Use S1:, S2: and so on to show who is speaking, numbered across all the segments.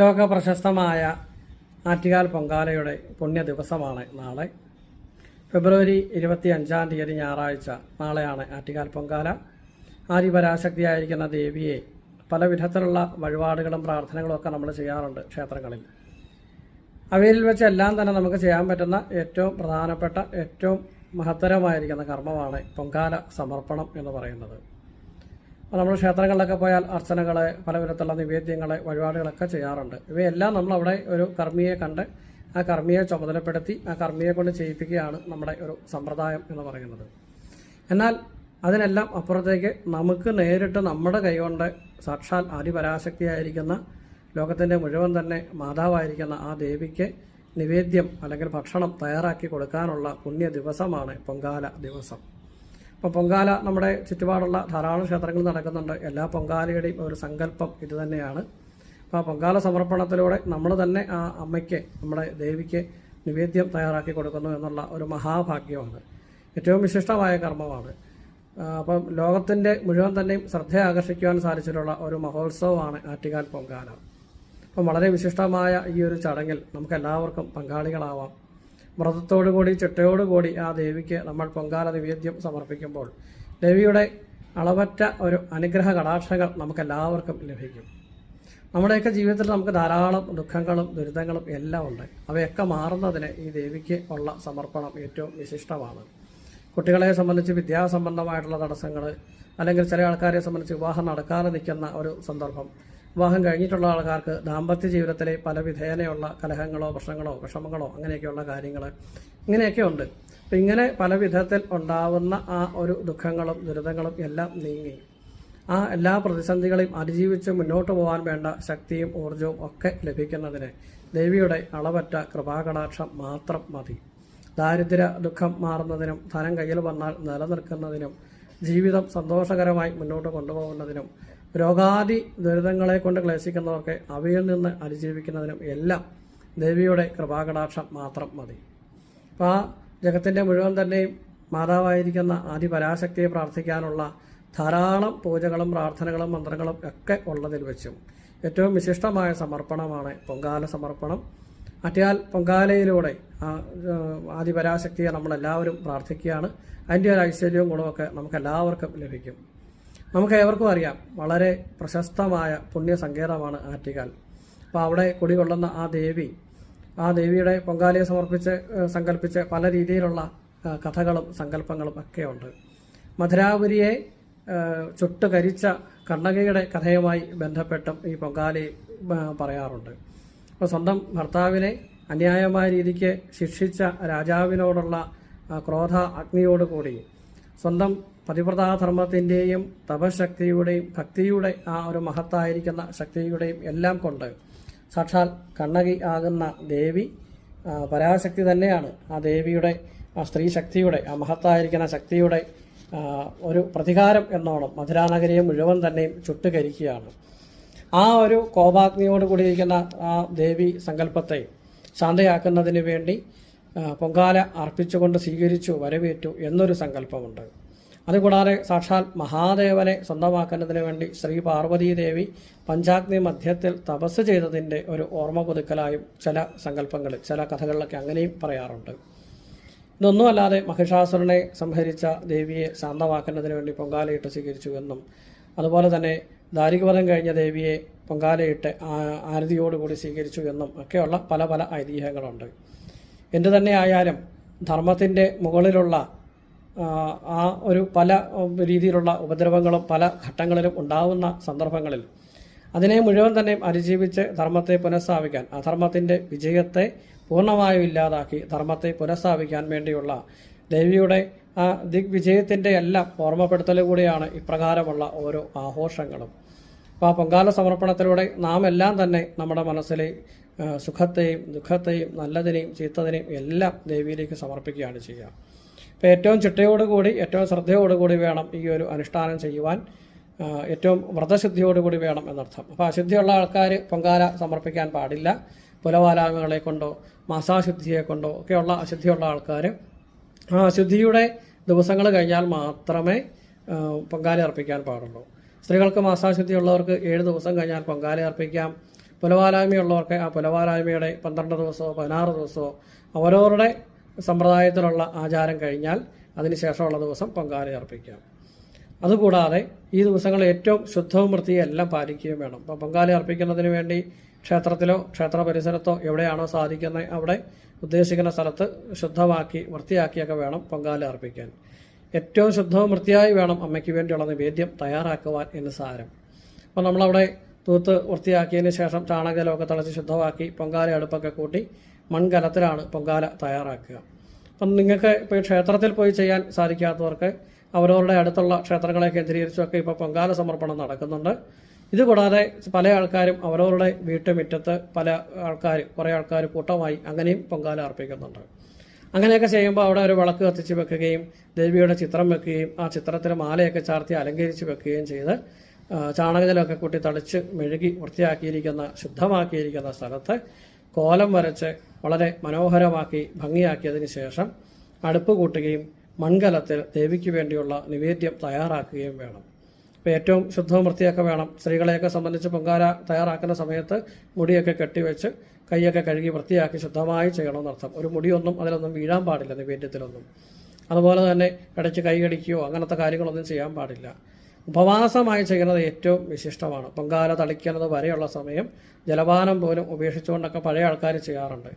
S1: ലോക പ്രശസ്തമായ ആറ്റുകാൽ പൊങ്കാലയുടെ പുണ്യ ദിവസമാണ് നാളെ. ഫെബ്രുവരി ഇരുപത്തി അഞ്ചാം തീയതി ഞായറാഴ്ച നാളെയാണ് ആറ്റുകാൽ പൊങ്കാല. ആദിപരാശക്തിയായിരിക്കുന്ന ദേവിയെ പല വിധത്തിലുള്ള വഴിപാടുകളും പ്രാർത്ഥനകളും ഒക്കെ നമ്മൾ ചെയ്യാറുണ്ട് ക്ഷേത്രങ്ങളിൽ. അവയിൽ വെച്ച് എല്ലാം തന്നെ നമുക്ക് ചെയ്യാൻ പറ്റുന്ന ഏറ്റവും പ്രധാനപ്പെട്ട ഏറ്റവും മഹത്തരമായിരിക്കുന്ന കർമ്മമാണ് പൊങ്കാല സമർപ്പണം എന്ന് പറയുന്നത്. അപ്പോൾ നമ്മൾ ക്ഷേത്രങ്ങളിലൊക്കെ പോയാൽ അർച്ചനകൾ പല വിധത്തിലുള്ള നിവേദ്യങ്ങൾ വഴിപാടുകളൊക്കെ ചെയ്യാറുണ്ട്. ഇവയെല്ലാം നമ്മളവിടെ ഒരു കർമ്മിയെ കണ്ട് ആ കർമ്മിയെ ചുമതലപ്പെടുത്തി ആ കർമ്മിയെ കൊണ്ട് ചെയ്യിപ്പിക്കുകയാണ് നമ്മുടെ ഒരു സമ്പ്രദായം എന്ന് പറയുന്നത്. എന്നാൽ അതിനെല്ലാം അപ്പുറത്തേക്ക് നമുക്ക് നേരിട്ട് നമ്മുടെ കൈകൊണ്ട് സാക്ഷാൽ ആദിപരാശക്തിയായിരിക്കുന്ന ലോകത്തിന്റെ മുഴുവൻ തന്നെ മാതാവായിരിക്കുന്ന ആ ദേവിക്ക് നിവേദ്യം അല്ലെങ്കിൽ ഭക്ഷണം തയ്യാറാക്കി കൊടുക്കാനുള്ള പുണ്യ ദിവസമാണ് പൊങ്കാല ദിവസം. അപ്പോൾ പൊങ്കാല നമ്മുടെ ചുറ്റുപാടുള്ള ധാരാളം ക്ഷേത്രങ്ങൾ നടക്കുന്നുണ്ട്. എല്ലാ പൊങ്കാലയുടെയും ഒരു സങ്കല്പം ഇത് തന്നെയാണ്. അപ്പോൾ ആ പൊങ്കാല സമർപ്പണത്തിലൂടെ നമ്മൾ തന്നെ ആ അമ്മയ്ക്ക് നമ്മുടെ ദേവിക്ക് നിവേദ്യം തയ്യാറാക്കി കൊടുക്കുന്നു എന്നുള്ള ഒരു മഹാഭാഗ്യമാണ്. ഏറ്റവും വിശിഷ്ടമായ കർമ്മമാണ്. അപ്പം ലോകത്തിന്റെ മുഴുവൻ തന്നെയും ശ്രദ്ധ ആകർഷിക്കുവാൻ സാധിച്ചിട്ടുള്ള ഒരു മഹോത്സവമാണ് ആറ്റുകാൽ പൊങ്കാല. അപ്പം വളരെ വിശിഷ്ടമായ ഈ ഒരു ചടങ്ങിൽ നമുക്ക് എല്ലാവർക്കും പങ്കാളികളാവാം. വ്രതത്തോടുകൂടി ചിട്ടയോടുകൂടി ആ ദേവിക്ക് നമ്മൾ പൊങ്കാല നിവേദ്യം സമർപ്പിക്കുമ്പോൾ ദേവിയുടെ അളവറ്റ ഒരു അനുഗ്രഹ കടാക്ഷങ്ങൾ നമുക്കെല്ലാവർക്കും ലഭിക്കും. നമ്മുടെയൊക്കെ ജീവിതത്തിൽ നമുക്ക് ധാരാളം ദുഃഖങ്ങളും ദുരിതങ്ങളും എല്ലാം ഉണ്ട്. അവയൊക്കെ മാറുന്നതിന് ഈ ദേവിക്ക് ഉള്ള സമർപ്പണം ഏറ്റവും വിശിഷ്ടമാണ്. കുട്ടികളെ സംബന്ധിച്ച് വിദ്യാസംബന്ധമായിട്ടുള്ള തടസ്സങ്ങൾ അല്ലെങ്കിൽ ചില ആൾക്കാരെ സംബന്ധിച്ച് വിവാഹം നടക്കാതെ നിൽക്കുന്ന ഒരു സന്ദർഭം വിവാഹം കഴിഞ്ഞിട്ടുള്ള ആൾക്കാർക്ക് ദാമ്പത്യ ജീവിതത്തിലെ പല വിധേനയുള്ള കലഹങ്ങളോ പ്രശ്നങ്ങളോ വിഷമങ്ങളോ അങ്ങനെയൊക്കെയുള്ള കാര്യങ്ങൾ ഇങ്ങനെയൊക്കെ ഉണ്ട് അപ്പം ഇങ്ങനെ പല വിധത്തിൽ ഉണ്ടാവുന്ന ആ ഒരു ദുഃഖങ്ങളും ദുരിതങ്ങളും എല്ലാം നീങ്ങി. ആ എല്ലാ പ്രതിസന്ധികളെയും അതിജീവിച്ച് മുന്നോട്ട് പോകാൻ വേണ്ട ശക്തിയും ഊർജവും ഒക്കെ ലഭിക്കുന്നതിന് ദേവിയുടെ അളവറ്റ കൃപാകടാക്ഷം മാത്രം മതി. ദാരിദ്ര്യ ദുഃഖം മാറുന്നതിനും ധനം കയ്യിൽ വന്നാൽ നിലനിൽക്കുന്നതിനും ജീവിതം സന്തോഷകരമായി മുന്നോട്ട് കൊണ്ടുപോകുന്നതിനും രോഗാദി ദുരിതങ്ങളെ കൊണ്ട് ക്ലേശിക്കുന്നവർക്ക് അവയിൽ നിന്ന് അതിജീവിക്കുന്നതിനും എല്ലാം ദേവിയുടെ കൃപാകടാക്ഷം മാത്രം മതി. അപ്പോൾ ആ ജഗത്തിന്റെ മുഴുവൻ തന്നെയും മാതാവായിരിക്കുന്ന ആദിപരാശക്തിയെ പ്രാർത്ഥിക്കാനുള്ള ധാരാളം പൂജകളും പ്രാർത്ഥനകളും മന്ത്രങ്ങളും ഒക്കെ ഉള്ളതിൽ വെച്ചും ഏറ്റവും വിശിഷ്ടമായ സമർപ്പണമാണ് പൊങ്കാല സമർപ്പണം. അറ്റിയാൽ പൊങ്കാലയിലൂടെ ആദിപരാശക്തിയെ നമ്മളെല്ലാവരും പ്രാർത്ഥിക്കുകയാണ്. അതിന്റെ ഒരു ഐശ്വര്യവും ഗുണമൊക്കെ നമുക്ക് എല്ലാവർക്കും ലഭിക്കും. നമുക്ക് ഏവർക്കും അറിയാം വളരെ പ്രശസ്തമായ പുണ്യ പുണ്യസങ്കേതമാണ് ആറ്റിക്കാൽ അപ്പോൾ അവിടെ കുടികൊള്ളുന്ന ആ ദേവി ആ ദേവിയുടെ പൊങ്കാലയെ സമർപ്പിച്ച് സങ്കല്പിച്ച് പല രീതിയിലുള്ള കഥകളും സങ്കല്പങ്ങളും ഒക്കെയുണ്ട്. മധുരാപുരിയെ ചുട്ടുകരിച്ച കണ്ണകയുടെ കഥയുമായി ബന്ധപ്പെട്ടും ഈ പൊങ്കാലി പറയാറുണ്ട്. അപ്പോൾ സ്വന്തം ഭർത്താവിനെ അന്യായമായ രീതിക്ക് ശിക്ഷിച്ച രാജാവിനോടുള്ള ക്രോധ അഗ്നിയോടുകൂടി സ്വന്തം പതിവ്രതാധർമ്മത്തിന്റെയും തപശക്തിയുടെയും ഭക്തിയുടെ ആ ഒരു മഹത്തായിരിക്കുന്ന ശക്തിയുടെയും എല്ലാം കൊണ്ട് സാക്ഷാൽ കണ്ണകി ആകുന്ന ദേവി പരാശക്തി തന്നെയാണ്. ആ ദേവിയുടെ ആ സ്ത്രീ ശക്തിയുടെ ആ മഹത്തായിരിക്കുന്ന ശക്തിയുടെ ഒരു പ്രതികാരം എന്നോണം മധുരാനഗരിയെ മുഴുവൻ തന്നെയും ചുട്ടുകരിക്കുകയാണ്. ആ ഒരു കോപാഗ്നിയോട് കൂടിയിരിക്കുന്ന ആ ദേവി സങ്കല്പത്തെ ശാന്തയാക്കുന്നതിന് വേണ്ടി പൊങ്കാല അർപ്പിച്ചുകൊണ്ട് സ്വീകരിച്ചു വരവേറ്റു എന്നൊരു സങ്കല്പമുണ്ട്. അതുകൂടാതെ സാക്ഷാൽ മഹാദേവനെ സ്വന്തമാക്കുന്നതിന് വേണ്ടി ശ്രീ പാർവതീദേവി പഞ്ചാഗ്നി മധ്യത്തിൽ തപസ് ചെയ്തതിന്റെ ഒരു ഓർമ്മ പുതുക്കലായും ചില സങ്കല്പങ്ങൾ ചില കഥകളിലൊക്കെ അങ്ങനെയും പറയാറുണ്ട്. ഇതൊന്നുമല്ലാതെ മഹിഷാസുരനെ സംഹരിച്ച ദേവിയെ ശാന്തമാക്കുന്നതിന് വേണ്ടി പൊങ്കാലയിട്ട് സ്വീകരിച്ചു എന്നും അതുപോലെ തന്നെ ദാരികവധം കഴിഞ്ഞ ദേവിയെ പൊങ്കാലയിട്ട് ആരതിയോടുകൂടി സ്വീകരിച്ചു എന്നും ഒക്കെയുള്ള പല പല ഐതിഹ്യങ്ങളുണ്ട്. എന്തു തന്നെ ആയാലും ധർമ്മത്തിന്റെ മുകളിലുള്ള ആ, ഒരു പല രീതിയിലുള്ള ഉപദ്രവങ്ങളും പല ഘട്ടങ്ങളിലും ഉണ്ടാവുന്ന സന്ദർഭങ്ങളിൽ അതിനെ മുഴുവൻ തന്നെ അതിജീവിച്ച് ധർമ്മത്തെ പുനഃസ്ഥാപിക്കാൻ അധർമ്മത്തിന്റെ വിജയത്തെ പൂർണമായും ഇല്ലാതാക്കി ധർമ്മത്തെ പുനഃസ്ഥാപിക്കാൻ വേണ്ടിയുള്ള ദേവിയുടെ ആ ദിഗ്വിജയത്തിന്റെ എല്ലാം ഓർമ്മപ്പെടുത്തൽ കൂടിയാണ് ഇപ്രകാരമുള്ള ഓരോ ആഘോഷങ്ങളും. അപ്പോൾ ആ പൊങ്കാല സമർപ്പണത്തിലൂടെ നാം എല്ലാം തന്നെ നമ്മുടെ മനസ്സിലെ സുഖത്തെയും ദുഃഖത്തെയും നല്ലതിനെയും ചീത്തതിനെയും എല്ലാം ദേവിയിലേക്ക് സമർപ്പിക്കുകയാണ് ചെയ്യുക. അപ്പോൾ ഏറ്റവും ചിട്ടയോടുകൂടി ഏറ്റവും ശ്രദ്ധയോടുകൂടി വേണം ഈ ഒരു അനുഷ്ഠാനം ചെയ്യുവാൻ. ഏറ്റവും വ്രതശുദ്ധിയോടുകൂടി വേണം എന്നർത്ഥം. അപ്പോൾ അശുദ്ധിയുള്ള ആൾക്കാർ പൊങ്കാല സമർപ്പിക്കാൻ പാടില്ല. പുലവാലാമകളെ കൊണ്ടോ മാസാശുദ്ധിയെ കൊണ്ടോ ഒക്കെയുള്ള അശുദ്ധിയുള്ള ആൾക്കാർ ആ അശുദ്ധിയുടെ ദിവസങ്ങൾ കഴിഞ്ഞാൽ മാത്രമേ പൊങ്കാല അർപ്പിക്കാൻ പാടുള്ളൂ. സ്ത്രീകൾക്ക് മാസാശുദ്ധി ഉള്ളവർക്ക് ഏഴ് ദിവസം കഴിഞ്ഞാൽ പൊങ്കാല അർപ്പിക്കാം. പുലവാലായ്മയുള്ളവർക്ക് ആ പുലവാലായ്മയുടെ പന്ത്രണ്ട് ദിവസമോ പതിനാറ് ദിവസമോ അവരവരുടെ സമ്പ്രദായത്തിലുള്ള ആചാരം കഴിഞ്ഞാൽ അതിനുശേഷമുള്ള ദിവസം പൊങ്കാല അർപ്പിക്കാം. അതുകൂടാതെ ഈ ദിവസങ്ങളിൽ ഏറ്റവും ശുദ്ധവും വൃത്തിയും എല്ലാം പാലിക്കുകയും വേണം. അപ്പം പൊങ്കാല അർപ്പിക്കുന്നതിന് വേണ്ടി ക്ഷേത്രത്തിലോ ക്ഷേത്ര പരിസരത്തോ എവിടെയാണോ സാധിക്കുന്നത് അവിടെ ഉദ്ദേശിക്കുന്ന സ്ഥലത്ത് ശുദ്ധമാക്കി വൃത്തിയാക്കിയൊക്കെ വേണം പൊങ്കാല അർപ്പിക്കാൻ. ഏറ്റവും ശുദ്ധവും വൃത്തിയായി വേണം അമ്മയ്ക്ക് വേണ്ടിയുള്ള നിവേദ്യം തയ്യാറാക്കുവാൻ എന്ന് സാരം. അപ്പോൾ നമ്മളവിടെ തൂത്ത് വൃത്തിയാക്കിയതിന് ശേഷം ചാണകലമൊക്കെ തിളച്ച് ശുദ്ധമാക്കി പൊങ്കാല അടുപ്പൊക്കെ കൂട്ടി മൺകലത്തിലാണ് പൊങ്കാല തയ്യാറാക്കുക. അപ്പം നിങ്ങൾക്ക് ഇപ്പോൾ ക്ഷേത്രത്തിൽ പോയി ചെയ്യാൻ സാധിക്കാത്തവർക്ക് അവരവരുടെ അടുത്തുള്ള ക്ഷേത്രങ്ങളെ കേന്ദ്രീകരിച്ചൊക്കെ ഇപ്പോൾ പൊങ്കാല സമർപ്പണം നടക്കുന്നുണ്ട്. ഇതുകൂടാതെ പല ആൾക്കാരും അവരവരുടെ വീട്ടുമുറ്റത്ത് പല ആൾക്കാർ കുറേ ആൾക്കാർ കൂട്ടമായി അങ്ങനെയും പൊങ്കാല അർപ്പിക്കുന്നുണ്ട്. അങ്ങനെയൊക്കെ ചെയ്യുമ്പോൾ അവിടെ ഒരു വിളക്ക് കത്തിച്ച് വെക്കുകയും ദേവിയുടെ ചിത്രം വെക്കുകയും ആ ചിത്രത്തിൽ മാലയൊക്കെ ചാർത്തി അലങ്കരിച്ച് വെക്കുകയും ചെയ്ത് ചാണകജലമൊക്കെ കൂട്ടി തളിച്ച് മെഴുകി വൃത്തിയാക്കിയിരിക്കുന്ന ശുദ്ധമാക്കിയിരിക്കുന്ന സ്ഥലത്ത് കോലം വരച്ച് വളരെ മനോഹരമാക്കി ഭംഗിയാക്കിയതിന് ശേഷം അടുപ്പ് കൂട്ടുകയും മൺകലത്തിൽ ദേവിക്ക് വേണ്ടിയുള്ള നിവേദ്യം തയ്യാറാക്കുകയും വേണം. ഇപ്പോൾ ഏറ്റവും ശുദ്ധവും വൃത്തിയൊക്കെ വേണം. സ്ത്രീകളെയൊക്കെ സംബന്ധിച്ച് പൊങ്കാല തയ്യാറാക്കുന്ന സമയത്ത് മുടിയൊക്കെ കെട്ടിവെച്ച് കൈയൊക്കെ കഴുകി വൃത്തിയാക്കി ശുദ്ധമായി ചെയ്യണമെന്നർത്ഥം. ഒരു മുടിയൊന്നും അതിലൊന്നും വീഴാൻ പാടില്ല നിവേദ്യത്തിലൊന്നും. അതുപോലെ തന്നെ ഇടയ്ക്ക് കൈ കടിക്കുകയോ അങ്ങനത്തെ കാര്യങ്ങളൊന്നും ചെയ്യാൻ പാടില്ല. ഉപവാസമായി ചെയ്യുന്നത് ഏറ്റവും വിശിഷ്ടമാണ്. പൊങ്കാല തളിക്കുന്നത് വരെയുള്ള സമയം ജലപാനം പോലും ഉപേക്ഷിച്ചുകൊണ്ടൊക്കെ പഴയ ആൾക്കാർ ചെയ്യാറുണ്ട്.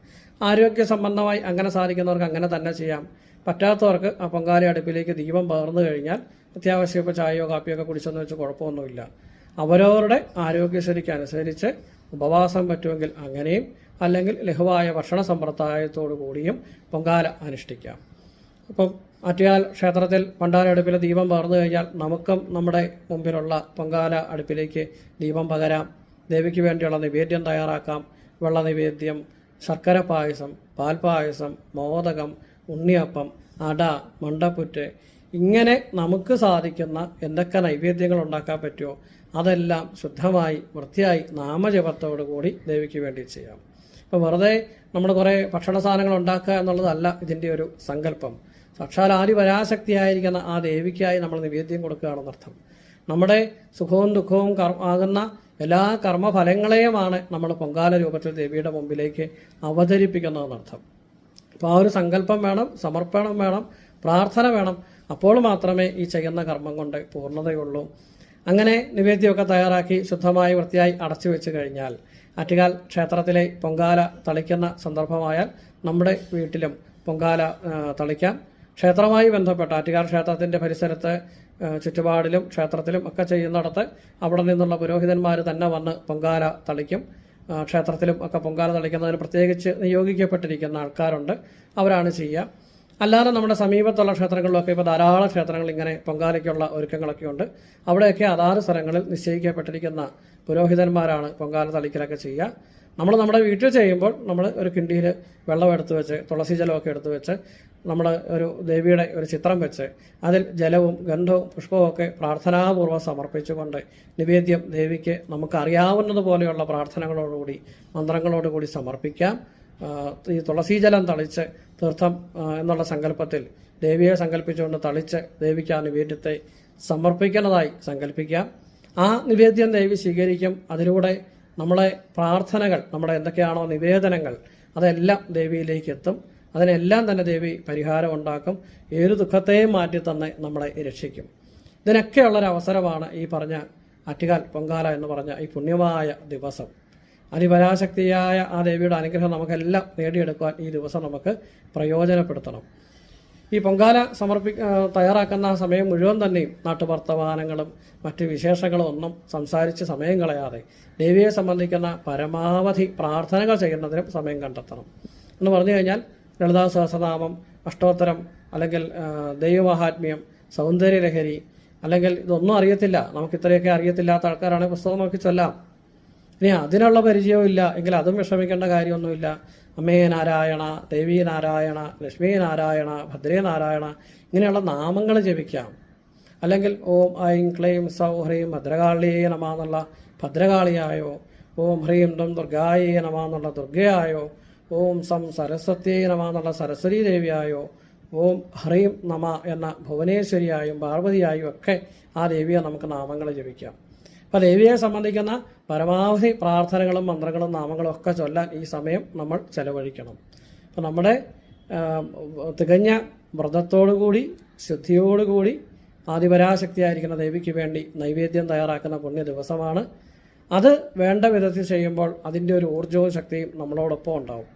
S1: ആരോഗ്യ സംബന്ധമായി അങ്ങനെ സാധിക്കുന്നവർക്ക് അങ്ങനെ തന്നെ ചെയ്യാം. പറ്റാത്തവർക്ക് ആ പൊങ്കാല അടുപ്പിലേക്ക് ദീപം പകർന്നു കഴിഞ്ഞാൽ അത്യാവശ്യം ഇപ്പോൾ ചായയോ കാപ്പിയോ കുടിച്ചെന്ന് വെച്ച് കുഴപ്പമൊന്നുമില്ല. അവരവരുടെ ആരോഗ്യസ്ഥിതിക്ക് അനുസരിച്ച് ഉപവാസം പറ്റുമെങ്കിൽ അങ്ങനെയും അല്ലെങ്കിൽ ലഘുവായ ഭക്ഷണ സമ്പ്രദായത്തോടു കൂടിയും പൊങ്കാല അനുഷ്ഠിക്കാം. അപ്പം ആറ്റുകാൽ ക്ഷേത്രത്തിൽ പണ്ടാര അടുപ്പിൽ ദീപം പകർന്നു കഴിഞ്ഞാൽ നമുക്കും നമ്മുടെ മുമ്പിലുള്ള പൊങ്കാല അടുപ്പിലേക്ക് ദീപം പകരാം. ദേവിക്ക് വേണ്ടിയുള്ള നിവേദ്യം തയ്യാറാക്കാം. വെള്ള നിവേദ്യം ശർക്കര പായസം പാൽപ്പായസം മോദകം ഉണ്ണിയപ്പം അട മണ്ടപ്പുറ്റ് ഇങ്ങനെ നമുക്ക് സാധിക്കുന്ന എന്തൊക്കെ നൈവേദ്യങ്ങൾ ഉണ്ടാക്കാൻ പറ്റുമോ? അതെല്ലാം ശുദ്ധമായി വൃത്തിയായി നാമജപത്തോടു കൂടി ദേവിക്ക് വേണ്ടി ചെയ്യാം. ഇപ്പോൾ വെറുതെ നമ്മൾ കുറേ ഭക്ഷണ സാധനങ്ങൾ ഉണ്ടാക്കുക എന്നുള്ളതല്ല ഇതിന്റെ ഒരു സങ്കല്പം. സാക്ഷാൽ ആദി പരാശക്തിയായിരിക്കുന്ന ആ ദേവിക്കായി നമ്മൾ നിവേദ്യം കൊടുക്കുകയാണെന്നർത്ഥം നമ്മുടെ സുഖവും ദുഃഖവും ആകുന്ന എല്ലാ കർമ്മഫലങ്ങളെയുമാണ് നമ്മൾ പൊങ്കാല രൂപത്തിൽ ദേവിയുടെ മുമ്പിലേക്ക് അവതരിപ്പിക്കുന്നതെന്നർത്ഥം അപ്പോൾ ആ ഒരു സങ്കല്പം വേണം സമർപ്പണം വേണം പ്രാർത്ഥന വേണം. അപ്പോൾ മാത്രമേ ഈ ചെയ്യുന്ന കർമ്മം കൊണ്ട് പൂർണതയുള്ളൂ. അങ്ങനെ നിവേദ്യമൊക്കെ തയ്യാറാക്കി ശുദ്ധമായി വൃത്തിയായി അടച്ചു വെച്ച് കഴിഞ്ഞാൽ ആറ്റുകാൽ ക്ഷേത്രത്തിലെ പൊങ്കാല തളിക്കുന്ന സന്ദർഭമായാൽ നമ്മുടെ വീട്ടിലും പൊങ്കാല തളിക്കാം. ക്ഷേത്രവുമായി ബന്ധപ്പെട്ട ആറ്റുകാർ ക്ഷേത്രത്തിന്റെ പരിസരത്ത് ചുറ്റുപാടിലും ക്ഷേത്രത്തിലും ഒക്കെ ചെയ്യുന്നിടത്ത് അവിടെ നിന്നുള്ള പുരോഹിതന്മാർ തന്നെ വന്ന് പൊങ്കാല തളിക്കും. ക്ഷേത്രത്തിലും ഒക്കെ പൊങ്കാല തളിക്കുന്നതിന് പ്രത്യേകിച്ച് നിയോഗിക്കപ്പെട്ടിരിക്കുന്ന ആൾക്കാരുണ്ട്. അവരാണ് ചെയ്യുക. അല്ലാതെ നമ്മുടെ സമീപത്തുള്ള ക്ഷേത്രങ്ങളിലൊക്കെ ഇപ്പോൾ ധാരാളം ക്ഷേത്രങ്ങൾ ഇങ്ങനെ പൊങ്കാലയ്ക്കുള്ള ഒരുക്കങ്ങളൊക്കെ ഉണ്ട്. അവിടെയൊക്കെ അതാത് സ്ഥലങ്ങളിൽ നിശ്ചയിക്കപ്പെട്ടിരിക്കുന്ന പുരോഹിതന്മാരാണ് പൊങ്കാല തളിക്കലൊക്കെ ചെയ്യുക. നമ്മൾ നമ്മുടെ വീട്ടിൽ ചെയ്യുമ്പോൾ നമ്മൾ ഒരു കിണ്ടിയിൽ വെള്ളം എടുത്ത് വെച്ച് തുളസി ജലമൊക്കെ എടുത്ത് വെച്ച് നമ്മൾ ഒരു ദേവിയുടെ ഒരു ചിത്രം വെച്ച് അതിൽ ജലവും ഗന്ധവും പുഷ്പവും ഒക്കെ പ്രാർത്ഥനാപൂർവം സമർപ്പിച്ചുകൊണ്ട് നിവേദ്യം ദേവിക്ക് നമുക്ക് അറിയാവുന്നതുപോലെയുള്ള പ്രാർത്ഥനകളോടുകൂടി മന്ത്രങ്ങളോടുകൂടി സമർപ്പിക്കാം. ഈ തുളസി ജലം തളിച്ച് തീർത്ഥം എന്നുള്ള സങ്കല്പത്തിൽ ദേവിയെ സങ്കല്പിച്ചുകൊണ്ട് തളിച്ച് ദേവിക്ക് ആ നിവേദ്യത്തെ സമർപ്പിക്കുന്നതായി സങ്കല്പിക്കാം. ആ നിവേദ്യം ദേവി സ്വീകരിക്കും. അതിലൂടെ നമ്മളെ പ്രാർത്ഥനകൾ നമ്മുടെ എന്തൊക്കെയാണോ നിവേദനങ്ങൾ അതെല്ലാം ദേവിയിലേക്ക് എത്തും അതിനെല്ലാം തന്നെ ദേവി പരിഹാരം ഉണ്ടാക്കും. ഏത് ദുഃഖത്തെയും മാറ്റി തന്നെ നമ്മളെ രക്ഷിക്കും. ഇതിനൊക്കെയുള്ളൊരു അവസരമാണ് ഈ പറഞ്ഞ അറ്റുകാൽ പൊങ്കാല എന്ന് പറഞ്ഞ ഈ പുണ്യമായ ദിവസം. അതിപരാശക്തിയായ ആ ദേവിയുടെ അനുഗ്രഹം നമുക്കെല്ലാം നേടിയെടുക്കുവാൻ ഈ ദിവസം നമുക്ക് പ്രയോജനപ്പെടുത്തണം. ഈ പൊങ്കാല സമർപ്പി തയ്യാറാക്കുന്ന സമയം മുഴുവൻ തന്നെയും നാട്ടുവർത്തമാനങ്ങളും മറ്റ് വിശേഷങ്ങളും ഒന്നും സംസാരിച്ച് സമയം കളയാതെ ദേവിയെ സംബന്ധിക്കുന്ന പരമാവധി പ്രാർത്ഥനകൾ ചെയ്യുന്നതിനും സമയം കണ്ടെത്തണം. എന്ന് പറഞ്ഞു കഴിഞ്ഞാൽ ലളിതാ സഹസ്രനാമം അഷ്ടോത്തരം അല്ലെങ്കിൽ ദൈവമഹാത്മ്യം സൗന്ദര്യലഹരി അല്ലെങ്കിൽ ഇതൊന്നും അറിയത്തില്ല. നമുക്ക് ഇത്രയൊക്കെ അറിയത്തില്ലാത്ത ആൾക്കാരാണ് പുസ്തകം നോക്കി ചൊല്ലാം. ഇനി അതിനുള്ള പരിചയവും ഇല്ല എങ്കിൽ അതും വിഷമിക്കേണ്ട കാര്യമൊന്നുമില്ല. അമ്മേ നാരായണ ദേവി നാരായണ ലക്ഷ്മി നാരായണ ഭദ്രേ നാരായണ ഇങ്ങനെയുള്ള നാമങ്ങൾ ജപിക്കാം. അല്ലെങ്കിൽ ഓം ഐം ക്ലൈം സൗ ഹ്രീം ഭദ്രകാളിയേ നമ എന്നുള്ള ഭദ്രകാളിയായോ ഓം ഹ്രീം ദം ദുർഗായേ നമാന്നുള്ള ദുർഗയായോ ഓം സം സരസ്വത്യേ നമാന്നുള്ള സരസ്വതി ദേവിയായോ ഓം ഹ്രീം നമ എന്ന ഭുവനേശ്വരിയായും പാർവതിയായും ഒക്കെ ആ ദേവിയെ നമുക്ക് നാമങ്ങൾ ജപിക്കാം. അപ്പോൾ ദേവിയെ സംബന്ധിക്കുന്ന പരമാവധി പ്രാർത്ഥനകളും മന്ത്രങ്ങളും നാമങ്ങളും ഒക്കെ ചൊല്ലാൻ ഈ സമയം നമ്മൾ ചെലവഴിക്കണം. അപ്പോൾ നമ്മുടെ തികഞ്ഞ വ്രതത്തോടുകൂടി ശുദ്ധിയോടുകൂടി ആദിപരാശക്തിയായിരിക്കുന്ന ദേവിക്ക് വേണ്ടി നൈവേദ്യം തയ്യാറാക്കുന്ന പുണ്യ ദിവസമാണ്. അത് വേണ്ട വിധത്തിൽ ചെയ്യുമ്പോൾ അതിന്റെ ഒരു ഊർജവും ശക്തിയും നമ്മളോടൊപ്പം ഉണ്ടാവും.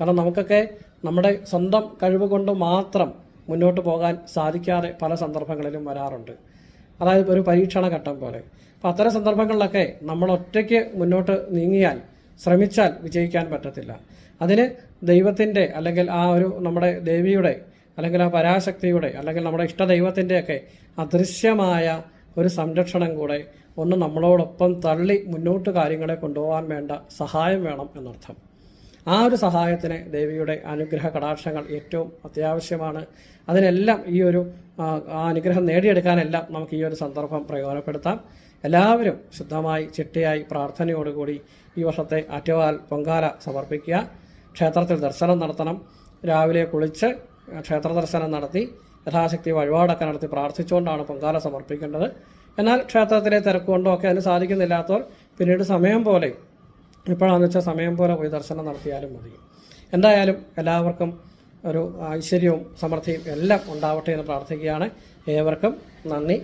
S1: കാരണം നമുക്കൊക്കെ നമ്മുടെ സ്വന്തം കഴിവ് കൊണ്ട് മാത്രം മുന്നോട്ട് പോകാൻ സാധിക്കാതെ പല സന്ദർഭങ്ങളിലും വരാറുണ്ട്. അതായത് ഒരു പരീക്ഷണ ഘട്ടം പോലെ. അപ്പോൾ അത്തരം സന്ദർഭങ്ങളിലൊക്കെ നമ്മൾ ഒറ്റയ്ക്ക് മുന്നോട്ട് നീങ്ങിയാൽ ശ്രമിച്ചാൽ വിജയിക്കാൻ പറ്റത്തില്ല. അതിന് ദൈവത്തിന്റെ അല്ലെങ്കിൽ ആ ഒരു നമ്മുടെ ദേവിയുടെ അല്ലെങ്കിൽ ആ പരാശക്തിയുടെ അല്ലെങ്കിൽ നമ്മുടെ ഇഷ്ടദൈവത്തിന്റെയൊക്കെ അദൃശ്യമായ ഒരു സംരക്ഷണം കൂടെ ഒന്ന് നമ്മളോടൊപ്പം തള്ളി മുന്നോട്ട് കാര്യങ്ങളെ കൊണ്ടുപോകാൻ വേണ്ട സഹായം വേണം എന്നർത്ഥം. ആ ഒരു സഹായത്തിന് ദേവിയുടെ അനുഗ്രഹ കടാക്ഷങ്ങൾ ഏറ്റവും അത്യാവശ്യമാണ്. അതിനെല്ലാം ഈ ഒരു ആ, അനുഗ്രഹം നേടിയെടുക്കാനെല്ലാം നമുക്ക് ഈ ഒരു സന്ദർഭം പ്രയോജനപ്പെടുത്താം. എല്ലാവരും ശുദ്ധമായി ചിട്ടയായി പ്രാർത്ഥനയോടുകൂടി ഈ വർഷത്തെ അറ്റവാൽ പൊങ്കാല സമർപ്പിക്കുക. ക്ഷേത്രത്തിൽ ദർശനം നടത്തണം. രാവിലെ കുളിച്ച് ക്ഷേത്ര ദർശനം നടത്തി യഥാശക്തി വഴിപാടൊക്കെ നടത്തി പ്രാർത്ഥിച്ചുകൊണ്ടാണ് പൊങ്കാല സമർപ്പിക്കേണ്ടത്. എന്നാൽ ക്ഷേത്രത്തിലെ തിരക്കുകൊണ്ടോ ഒക്കെ അതിന് സാധിക്കുന്നില്ലാത്തവർ പിന്നീട് സമയം പോലെ എപ്പോഴാണെന്ന് വെച്ചാൽ സമയം പോലെ പോയി ദർശനം നടത്തിയാലും മതി. എന്തായാലും എല്ലാവർക്കും ഒരു ഐശ്വര്യവും സമൃദ്ധിയും എല്ലാം ഉണ്ടാവട്ടെ എന്ന് പ്രാർത്ഥിക്കുകയാണ്. ഏവർക്കും നന്ദി.